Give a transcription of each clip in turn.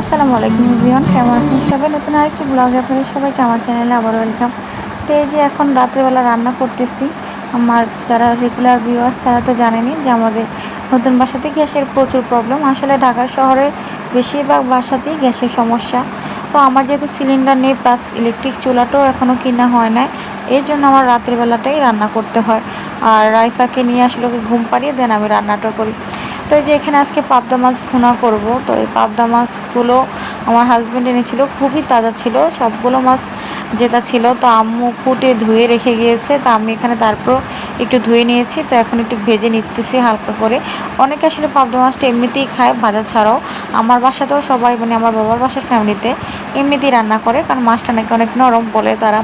আসসালামু আলাইকুম এভরিওয়ান, কেমন আছেন সবাই? নতুন আরেকটি ব্লগে আপনাদের সবাইকে আমার চ্যানেলে আবার ওয়েলকাম। তো এই যে এখন রাত্রেবেলা রান্না করতেছি, আমার যারা রেগুলার ভিউয়ার্স তারা তো জানেনি যে আমাদের নতুন বাসাতে গ্যাসের প্রচুর প্রবলেম আসলে ঢাকা শহরে বেশিরভাগ বাসাতেই গ্যাসের সমস্যা। তো আমার যেহেতু সিলিন্ডার নেই প্লাস ইলেকট্রিক চুলাটাও এখনও কিনা হয় না এর জন্য আমার রাতের বেলাটাই রান্না করতে হয়। আর রাইফাকে নিয়ে আসলে ওকে ঘুম পাড়িয়ে দেন, আমি রান্নাটা করি। তো এই যে এখানে আজকে পাবদা মাছ ভুনা করব, তো এই পাবদা মাছগুলো আমার হাজব্যান্ড এনেছিল, খুবই তাজা ছিল, সবগুলো মাছ যেটা ছিল তো আম্মু কুটে ধুয়ে রেখে গিয়েছে, তো আমি এখানে তারপর একটু ধুয়ে নিয়েছি, তো এখন একটু ভেজে নিতেছি হালকা করে। অনেকে আসলে পাবদা মাছটা এমনিতেই খায় ভাজা ছাড়াও, আমার বাসাতেও সবাই মানে আমার বাবার বাসার ফ্যামিলিতে এমনিতেই রান্না করে, কারণ মাছটা নাকি অনেক নরম বলে তারা,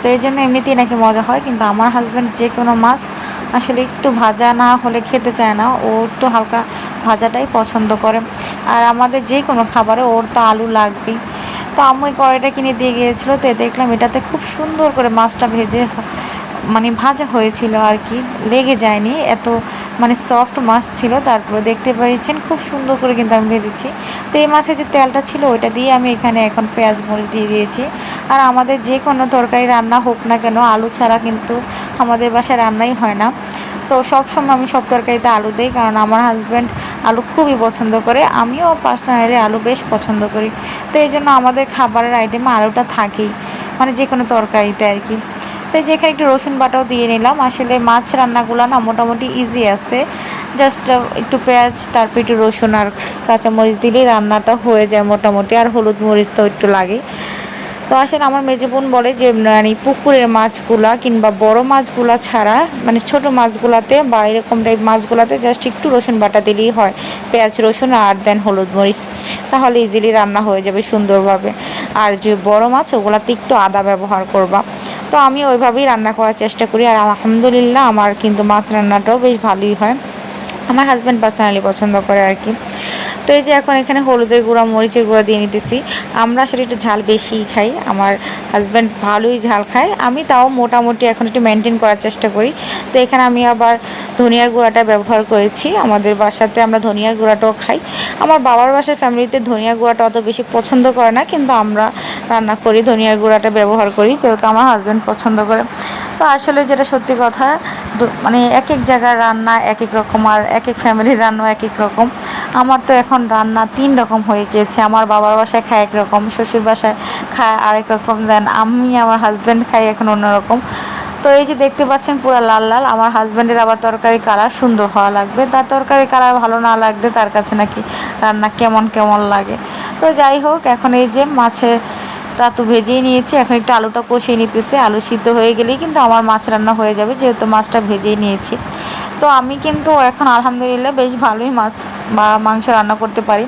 তো এই জন্য এমনিতেই নাকি মজা হয়, কিন্তু আমার হাজব্যান্ড যে কোনো মাছ আসলে একটু ভাজা না হলে খেতে চায় না, ও একটু হালকা ভাজাটাই পছন্দ করে। আর আমাদের যে কোনো খাবারে ওর তো আলু লাগবেই। তো আমি কড়াইটা কিনে দিয়ে গিয়েছিল, তো দেখলাম এটাতে খুব সুন্দর করে মাছটা ভেজে মানে ভাজা হয়েছিল আর কি, লেগে যায়নি, এত মানে সফট মাছ ছিল, তারপরে দেখতে পেয়েছেন, খুব সুন্দর করে কিন্তু আমি ভেজেছি তো এই মাছের যে তেলটা ছিল, ওইটা দিয়ে আমি এখানে এখন পেঁয়াজ মরিচ দিয়ে দিয়েছি। আর আমাদের যে কোনো তরকারি রান্না হোক না কেন, আলু ছাড়া কিন্তু আমাদের বাসায় রান্নাই হয় না। তো সব সময় আমি সব তরকারিতে আলু দিই, কারণ আমার হাজব্যান্ড আলু খুবই পছন্দ করে, আমিও পার্সোনালি আলু বেশ পছন্দ করি। তো এই জন্য আমাদের খাবারের আইটেমে আলুটা থাকেই মানে যে কোনো তরকারিতে আর কি। তো যেখানে একটু রসুন বাটাও দিয়ে নিলাম। আসলে মাছ রান্নাগুলো না মোটামুটি ইজি আছে। জাস্ট একটু পেঁয়াজ, তারপর একটু রসুন আর কাঁচামরিচ দিলেই রান্নাটা হয়ে যায় মোটামুটি। আর হলুদ মরিচ তো একটু লাগে তো আসলে আমার মেজে বোন বলে যে মানে পুকুরের মাছগুলা কিংবা বড় মাছগুলা ছাড়া মানে ছোট মাছগুলাতে বা এরকম টাইপ মাছগুলাতে জাস্ট একটু রসুন বাটা দিলেই হয়। পেঁয়াজ, রসুন আর দেন হলুদ মরিচ। তাহলে ইজিলি রান্না হয়ে যাবে সুন্দরভাবে। আর যে বড় মাছ, ওগুলাতে একটু আদা ব্যবহার করবা। তো আমি ওইভাবেই রান্না করার চেষ্টা করি। আর আলহামদুলিল্লাহ আমার কিন্তু মাছ রান্নাটাও বেশ ভালোই হয়। আমার হাজব্যান্ড পার্সোনালি পছন্দ করে আর কি। তো এই যে এখন এখানে হলুদের গুঁড়া, মরিচের গুঁড়া দিয়ে নিতেছি। আমরা আসলে একটু ঝাল বেশিই খাই। আমার হাজব্যান্ড ভালোই ঝাল খায়। আমি তাও মোটামুটি এখন একটু মেনটেন করার চেষ্টা করি। তো এখানে আমি আবার ধনিয়ার গুঁড়াটা ব্যবহার করেছি। আমাদের বাসাতে আমরা ধনিয়ার গুঁড়াটাও খাই। আমার বাবার বাসার ফ্যামিলিতে ধনিয়া গুঁড়াটা অত বেশি পছন্দ করে না। কিন্তু আমরা রান্না করি, ধনিয়ার গুঁড়াটা ব্যবহার করি যেহেতু আমার হাজব্যান্ড পছন্দ করে। তো আসলে যেটা সত্যি কথা মানে এক এক জায়গার রান্না এক এক রকম আর এক এক ফ্যামিলির রান্না এক এক রকম। আমার তো এখন রান্না তিন রকম হয়ে গিয়েছে, আমার বাবার বাসায় খায় একরকম শ্বশুর বাসায় খায় আরেক রকম দেন আমি আমার হাজব্যান্ড খাই এখন অন্যরকম তো এই যে দেখতে পাচ্ছেন পুরো লাল লাল, আমার হাজব্যান্ডের আবার তরকারি কালার সুন্দর হওয়া লাগবে। তার তরকারি কালার ভালো না লাগবে তার কাছে নাকি রান্না কেমন কেমন লাগে। তো যাই হোক, এখন এই যে মাছের তা তো ভেজেই নিয়েছি, এখন একটু আলুটা কষিয়ে নিতেছে। আলু সিদ্ধ হয়ে গেলেই কিন্তু আমার মাছ রান্না হয়ে যাবে, যেহেতু মাছটা ভেজেই নিয়েছি। তো আমি কিন্তু এখন আলহামদুলিল্লাহ বেশ ভালোই মাছ বা মাংস রান্না করতে পারি।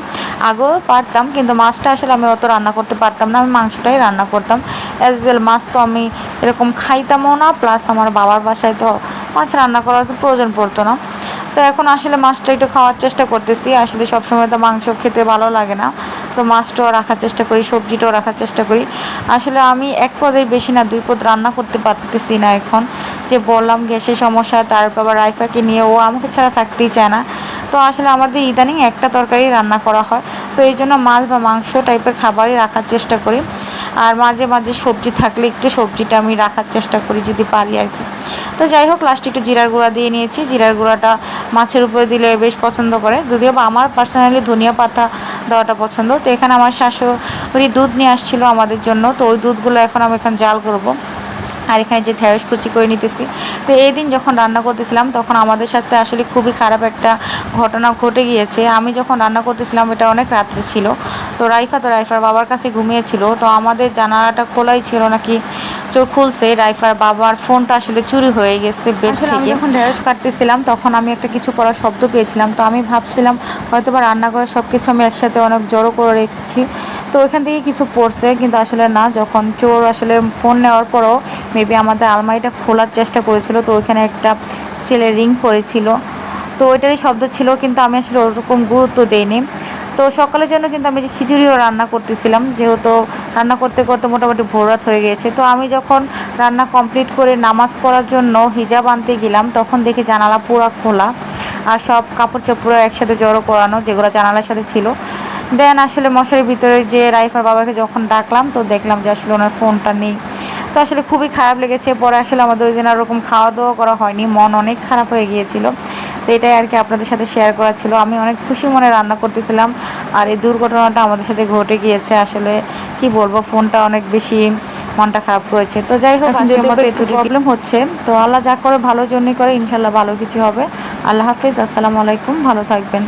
আগেও পারতাম, কিন্তু মাছটা আসলে আমি অত রান্না করতে পারতাম না, আমি মাংসটাই রান্না করতাম। অ্যাজ ওয়েল মাছ তো আমি এরকম খাইতামও না প্লাস আমার বাবার বাসায় তো মাছ রান্না করার তো প্রয়োজন পড়তো না। তো এখন আসলে মাছটা একটু খাওয়ার চেষ্টা করতেছি, আসলে সবসময় তো মাংস খেতে ভালো লাগে না। তো মাছটাও রাখার চেষ্টা করি, সবজিটাও রাখার চেষ্টা করি। আসলে আমি এক পদের বেশি না, দুই পদ রান্না করতে পারতেছি না এখন। যে বললাম গ্যাসের সমস্যা, তারপর আবার রাইফাকে নিয়ে, ও আমাকে ছাড়া থাকতেই চায় না। তো আসলে আমাদের ইদানিং একটা তরকারি রান্না করা হয়। তো এই জন্য মাছ বা মাংস টাইপের খাবারই রাখার চেষ্টা করি। আর মাঝে মাঝে সবজি থাকলে একটু সবজিটা আমি রাখার চেষ্টা করি যদি পারি আর কি। তো যাই হোক লাস্টে একটু জিরার গুঁড়া দিয়ে নিয়েছি। জিরার গুঁড়াটা মাছের উপরে দিলে বেশ পছন্দ করে। যদিও বা আমার পার্সোনালি ধনিয়া পাতা দেওয়াটা পছন্দ। তো এখানে আমার শাশুড়ি দুধ নিয়ে আসছিল আমাদের জন্য। তো ওই দুধগুলো এখন আমি এখন জাল করব। আর এখানে যে ঢেঁড়স কুচি করে নিতেছি। তো এই দিন যখন রান্না করতেছিলাম, তখন আমাদের সাথে আসলে খুবই খারাপ একটা ঘটনা ঘটে গিয়েছে। আমি যখন রান্না করতেছিলাম, এটা অনেক রাত্রে ছিল। তো রাইফা তো রাইফার বাবার কাছে ঘুমিয়েছিল তো আমাদের জানালাটা খোলাই ছিল নাকি চোর খুলছে। রাইফার বাবার ফোনটা আসলে চুরি হয়ে গেছে বেড থেকে। যখন ঢেঁড়স কাটতেছিলাম তখন আমি একটা কিছু পড়ার শব্দ পেয়েছিলাম। তো আমি ভাবছিলাম হয়তো বা রান্না করে সব কিছু আমি একসাথে অনেক জড়ো করে রেখেছি। তো ওইখান থেকে কিছু পড়ছে কিন্তু আসলে না যখন চোর আসলে ফোন নেওয়ার পরও মেবি আমাদের আলমারিটা খোলার চেষ্টা করেছিল তো ওইখানে একটা স্টিলের রিং পড়েছিল। তো ওইটারই শব্দ ছিল কিন্তু আমি আসলে ওরকম গুরুত্ব দিইনি। তো সকালের জন্য কিন্তু আমি যে খিচুড়িও রান্না করতেছিলাম, যেহেতু রান্না করতে করতে মোটামুটি ভোররাত হয়ে গিয়েছে তো আমি যখন রান্না কমপ্লিট করে নামাজ পড়ার জন্য হিজাব আনতে গেলাম, তখন দেখি জানালা পুরা খোলা আর সব কাপড় চোপড় একসাথে জড়ো করানো, যেগুলো জানালার সাথে ছিল। দেন আসলে মশারির ভিতরে যে রাইফার বাবাকে যখন ডাকলাম, তো দেখলাম যে আসলে ওনার ফোনটা নেই। তো আসলে খুবই খারাপ লেগেছে, পরে আসলে আমাদের ওই দিন আর ওরকম খাওয়া দাওয়া করা হয়নি, মন অনেক খারাপ হয়ে গিয়েছিল। তো এটাই আর কি আপনাদের সাথে শেয়ার করা ছিল। আমি অনেক খুশি মনে রান্না করতেছিলাম আর এই দুর্ঘটনাটা আমাদের সাথে ঘটে গিয়েছে আসলে কি বলব ফোনটা অনেক বেশি মনটা খারাপ করেছে। তো যাই হোক আজকের মতো একটু প্রবলেম হচ্ছে তো আল্লাহ যা করে ভালোর জন্যই করে ইনশাল্লাহ ভালো কিছু হবে। আল্লাহ হাফিজ আসসালামু আলাইকুম ভালো থাকবেন।